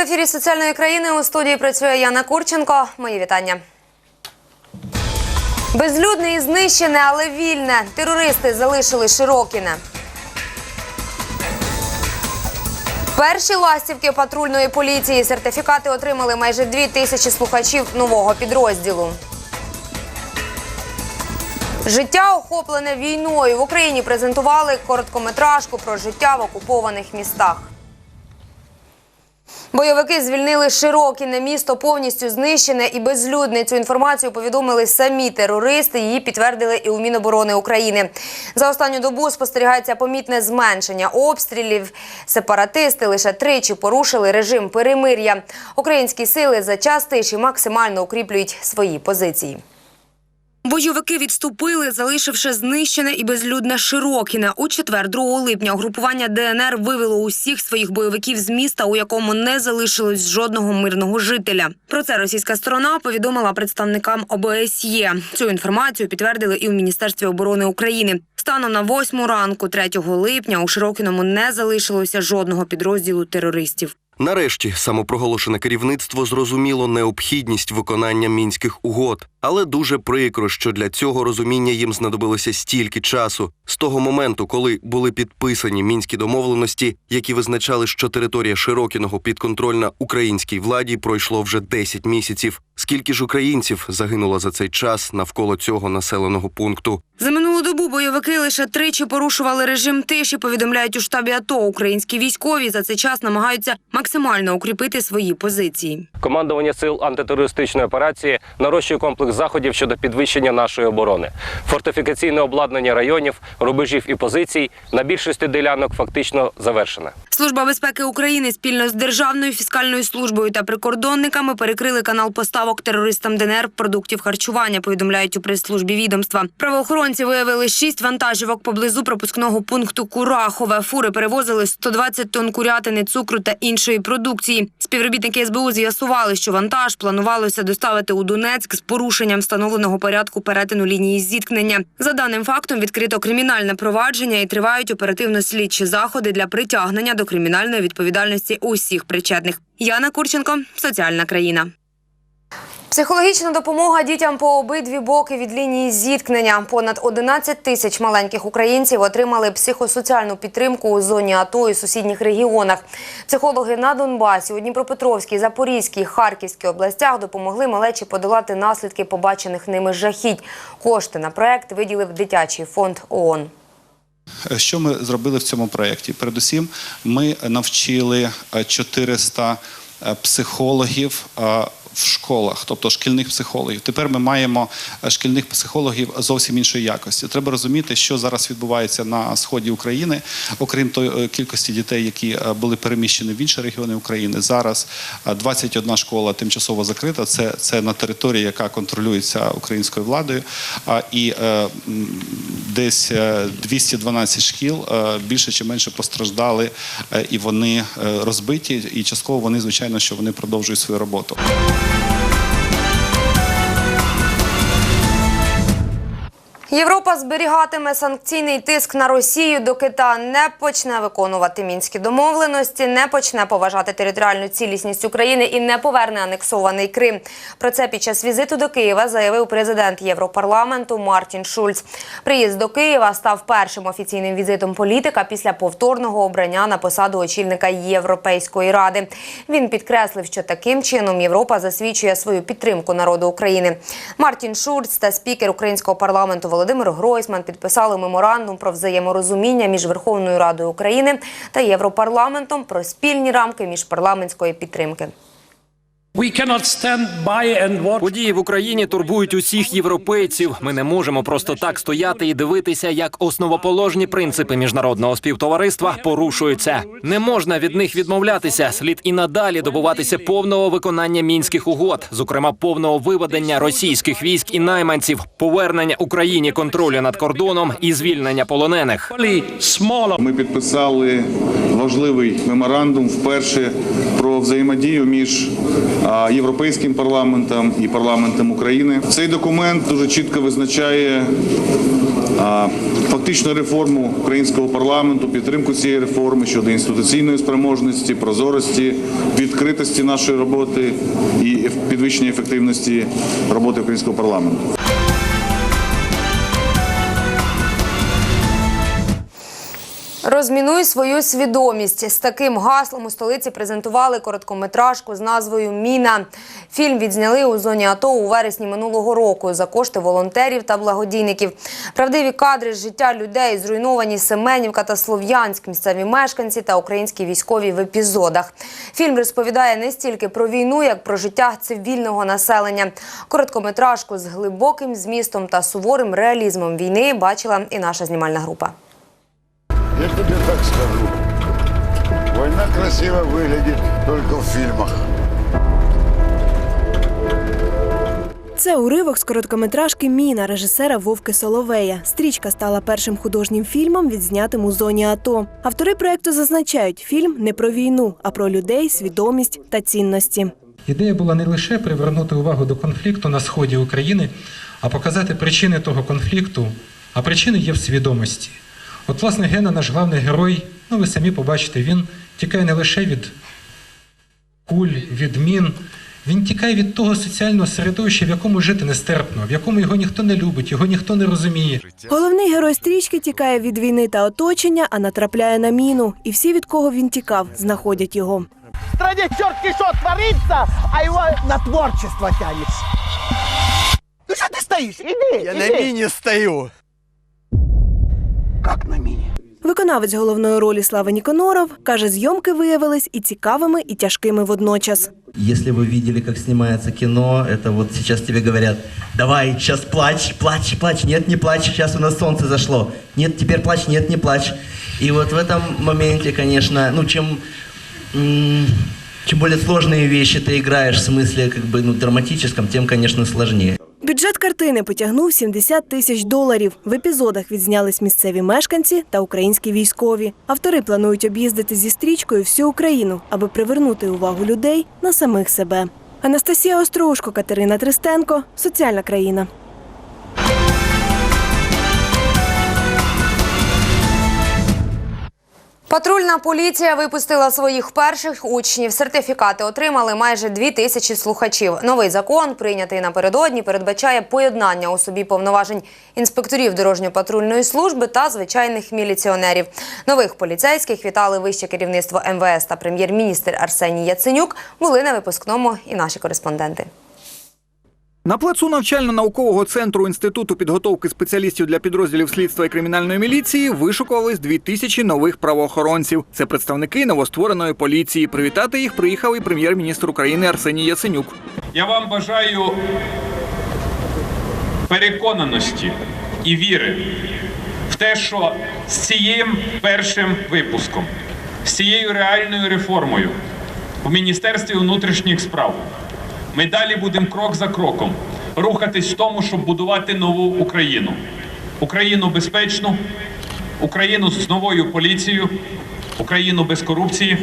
В ефірі соціальної країни у студії працює Яна Курченко. Мої вітання. Безлюдне і знищене, але вільне. Терористи залишили Широкіне. Перші ластівки патрульної поліції сертифікати отримали майже дві тисячі слухачів нового підрозділу. Життя охоплене війною. В Україні презентували короткометражку про життя в окупованих містах. Бойовики звільнили Широкіне місто повністю знищене і безлюдне. Цю інформацію повідомили самі терористи. Її підтвердили і у Міноборони України. За останню добу спостерігається помітне зменшення обстрілів. Сепаратисти лише тричі порушили режим перемир'я. Українські сили за час тиші максимально укріплюють свої позиції. Бойовики відступили, залишивши знищене і безлюдне Широкіне. У четвер, 2 липня, угрупування ДНР вивело усіх своїх бойовиків з міста, у якому не залишилось жодного мирного жителя. Про це російська сторона повідомила представникам ОБСЄ. Цю інформацію підтвердили і у Міністерстві оборони України. Станом на восьму ранку, 3 липня, у Широкіному не залишилося жодного підрозділу терористів. Нарешті самопроголошене керівництво зрозуміло необхідність виконання мінських угод, але дуже прикро, що для цього розуміння їм знадобилося стільки часу з того моменту, коли були підписані мінські домовленості, які визначали, що територія Широкіного підконтрольна українській владі пройшло вже 10 місяців. Скільки ж українців загинуло за цей час навколо цього населеного пункту? За минулу добу бойовики лише тричі порушували режим тиші. Повідомляють у штабі АТО. Українські військові за цей час намагаються максимально укріпити свої позиції. Командування сил антитерористичної операції нарощує комплекс заходів щодо підвищення нашої оборони. Фортифікаційне обладнання районів, рубежів і позицій на більшості ділянок фактично завершене. Служба безпеки України спільно з Державною фіскальною службою та прикордонниками перекрили канал поставок терористам ДНР продуктів харчування. Повідомляють у прес-службі відомства. Правоохоронці виявили шість вантажівок поблизу пропускного пункту Курахове. Фури перевозили 120 тонн курятини, цукру та іншої продукції. Співробітники СБУ з'ясували, що вантаж планувалося доставити у Донецьк з порушенням встановленого порядку перетину лінії зіткнення. За даним фактом відкрито кримінальне провадження і тривають оперативно-слідчі заходи для притягнення до кримінальної відповідальності усіх причетних. Яна Курченко, соціальна країна. Психологічна допомога дітям по обидві боки від лінії зіткнення. Понад 11 тисяч маленьких українців отримали психосоціальну підтримку у зоні АТО і сусідніх регіонах. Психологи на Донбасі, у Дніпропетровській, Запорізькій, Харківській областях допомогли малечі подолати наслідки побачених ними жахіть. Кошти на проект виділив дитячий фонд ООН. Що ми зробили в цьому проєкті? Передусім, ми навчили е, 400 е, психологів в школах, тобто шкільних психологів. Тепер ми маємо е, шкільних психологів зовсім іншої якості. Треба розуміти, що зараз відбувається на сході України, окрім тої е, кількості дітей, які е, були переміщені в інші регіони України. Зараз е, 21 школа тимчасово закрита. Це, це на території, яка контролюється українською владою. І десь е, 212 шкіл більше чи менше постраждали, і вони розбиті. І частково вони, звичайно, що вони продовжують свою роботу. Bye. Європа зберігатиме санкційний тиск на Росію, доки та не почне виконувати мінські домовленості, не почне поважати територіальну цілісність України і не поверне анексований Крим. Про це під час візиту до Києва заявив президент Європарламенту Мартін Шульц. Приїзд до Києва став першим офіційним візитом політика після повторного обрання на посаду очільника Європейської ради. Він підкреслив, що таким чином Європа засвідчує свою підтримку народу України. Мартін Шульц та спікер українського парламенту Володимир Гройсман підписали меморандум про взаєморозуміння між Верховною Радою України та Європарламентом про спільні рамки міжпарламентської підтримки. Події в Україні турбують усіх європейців. Ми не можемо просто так стояти і дивитися, як основоположні принципи міжнародного співтовариства порушуються. Не можна від них відмовлятися. Слід і надалі добуватися повного виконання мінських угод, зокрема повного виведення російських військ і найманців, повернення Україні контролю над кордоном і звільнення полонених. Ми підписали важливий меморандум вперше про взаємодію між Європейським парламентом і парламентом України. Цей документ дуже чітко визначає фактично реформу українського парламенту, підтримку цієї реформи щодо інституційної спроможності, прозорості, відкритості нашої роботи і підвищення ефективності роботи українського парламенту. Розмінуй свою свідомість. З таким гаслом у столиці презентували короткометражку з назвою Міна. Фільм відзняли у зоні АТО у вересні минулого року за кошти волонтерів та благодійників. Правдиві кадри з життя людей, зруйновані Семенівка та Слов'янськ, місцеві мешканці та українські військові в епізодах. Фільм розповідає не стільки про війну, як про життя цивільного населення. Короткометражку з глибоким змістом та суворим реалізмом війни бачила і наша знімальна група. Я тебе так скажу. Война красиво выглядит только в фильмах. Це уривок з короткометражки Міна режисера Вовки Соловея. Стрічка стала першим художнім фільмом, відзнятим у зоні АТО. Автори проекту зазначають, фільм не про війну, а про людей, свідомість та цінності. Ідея була не лише привернути увагу до конфлікту на сході України, а показати причини того конфлікту. А причини є в свідомості. От, власне, Гена, наш главний герой, ну ви самі побачите, він тікає не лише від куль, від мін. Він тікає від того соціального середовища, в якому жити нестерпно, в якому його ніхто не любить, його ніхто не розуміє. Головний герой стрічки тікає від війни та оточення, а натрапляє на міну. І всі, від кого він тікав, знаходять його. В стране черт что творится, а его на творчество тянет. Ну что ты стоишь? Иди, Я на мине стою. Как на мине? Виконавець головної ролі Слава Ніконоров каже, зйомки виявились і цікавими, і тяжкими водночас. Если вы видели, как снимается кино, это вот сейчас тебе говорят, давай, сейчас плачь, плачь, плачь, нет, не плачь, сейчас у нас солнце зашло, нет, теперь плачь, нет, не плачь. И вот в этом моменте, конечно, ну, чем, м, чем более сложные вещи ты играешь, в смысле, как бы, ну, драматическом, тем, конечно, сложнее. Бюджет картини потягнув 70 тисяч доларів. В епізодах відзнялись місцеві мешканці та українські військові. Автори планують об'їздити зі стрічкою всю Україну, аби привернути увагу людей на самих себе. Анастасія Острушко, Катерина Тристенко, Соціальна країна. Патрульна поліція випустила своїх перших учнів. Сертифікати отримали майже дві тисячі слухачів. Новий закон, прийнятий напередодні, передбачає поєднання у собі повноважень інспекторів дорожньо-патрульної служби та звичайних міліціонерів. Нових поліцейських вітали вище керівництво МВС та прем'єр-міністр Арсеній Яценюк. Були на випускному і наші кореспонденти. На плацу навчально-наукового центру інституту підготовки спеціалістів для підрозділів слідства і кримінальної міліції вишукувались дві тисячі нових правоохоронців. Це представники новоствореної поліції. Привітати їх приїхав і прем'єр-міністр України Арсеній Яценюк. Я вам бажаю переконаності і віри в те, що з цим першим випуском, з цією реальною реформою в Міністерстві внутрішніх справ ми далі будемо крок за кроком рухатись в тому, щоб будувати нову Україну. Україну безпечну, Україну з новою поліцією, Україну без корупції,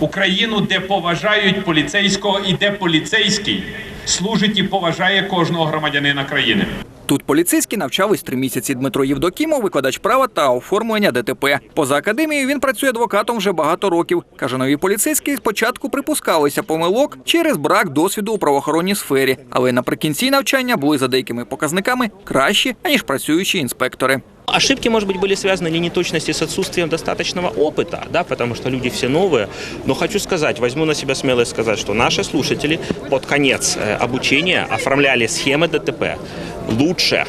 Україну, де поважають поліцейського і де поліцейський служить і поважає кожного громадянина країни. Тут поліцейські навчались три місяці. Дмитро Євдокімов, викладач права та оформлення ДТП. Поза академією він працює адвокатом вже багато років. Каже, нові поліцейські спочатку припускалися помилок через брак досвіду у правоохоронній сфері, але наприкінці навчання були за деякими показниками кращі аніж працюючі інспектори. Ошибки, может быть, были связаны или неточности с отсутствием достаточного опыта, да, потому что люди все новые. Но хочу сказать, возьму на себя смелость сказать, что наши слушатели под конец э, обучения оформляли схемы ДТП лучше,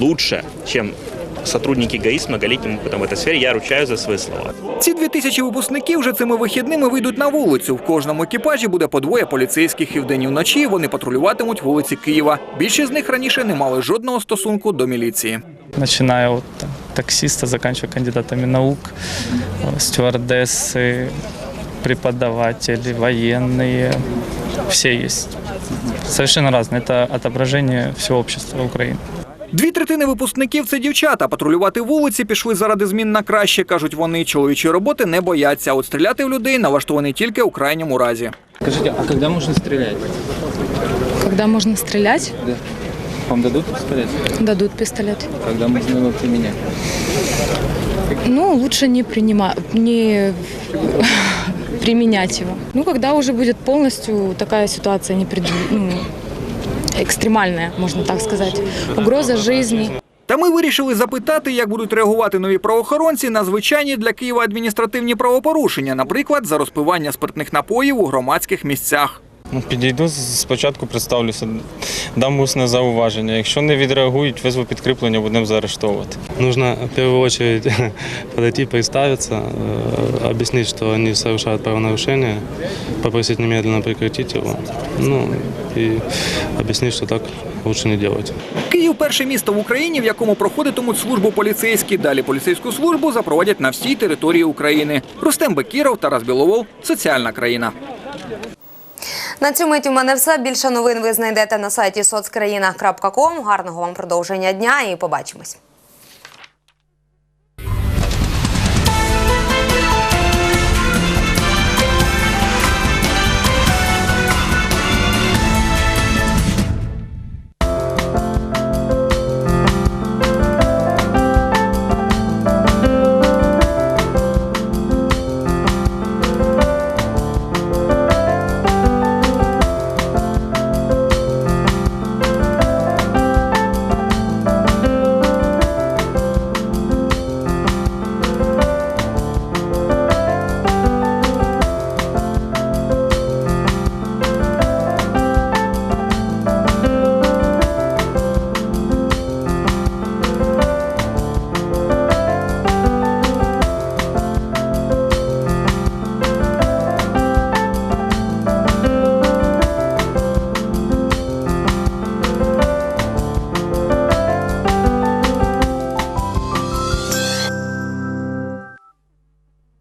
лучше, чем сотрудники ГАИ с многолетним опытом в этой сфере. Я ручаюсь за свои слова. Ці дві тисячі випускників вже цими вихідними вийдуть на вулицю. В кожному екіпажі буде по двоє поліцейських і вдень і вночі вони патрулюватимуть вулиці Києва. Більшість з них раніше не мали жодного стосунку до міліції. начиная от там, таксиста, заканчивая кандидатами наук, э, стюардессы, преподаватели, военные, все есть. Совершенно разные. Это отображение всего общества Украины. Дві третини випускників це дівчата. Патрулювати вулиці пішли заради змін на краще. кажуть вони. Чоловічої роботи не бояться. а От стріляти в людей налаштовані тільки у крайньому разі. Скажите, а когда можно стрелять? Когда можно стрелять? Вам дадут пистолет? Дадут пистолет. Когда можно его применять? Ну, лучше не принимать, не применять его. Ну, когда уже будет полностью такая ситуация не ну, экстремальная, можно так сказать. Угроза жизни. Та ми вирішили запитати, як будуть реагувати нові правоохоронці на звичайні для Києва адміністративні правопорушення, наприклад, за розпивання спиртних напоїв у громадських місцях. Ну, підійду спочатку, представлюся, дам усне зауваження. Якщо не відреагують, визву підкріплення, будемо заарештовувати. Нужно в первую очередь подойти, представиться, э, объяснить, что они совершают правонарушение, попросить немедленно прекратить его, ну и объяснить, что так лучше не делать. Київ перше місто в Україні, в якому проходитимуть службу поліцейські. Далі поліцейську службу запровадять на всій території України. Рустем Бекіров, Тарас Біловол, соціальна країна. На цю мить у мене все. Більше новин ви знайдете на сайті соцкраїна.ком. Гарного вам продовження дня і побачимось.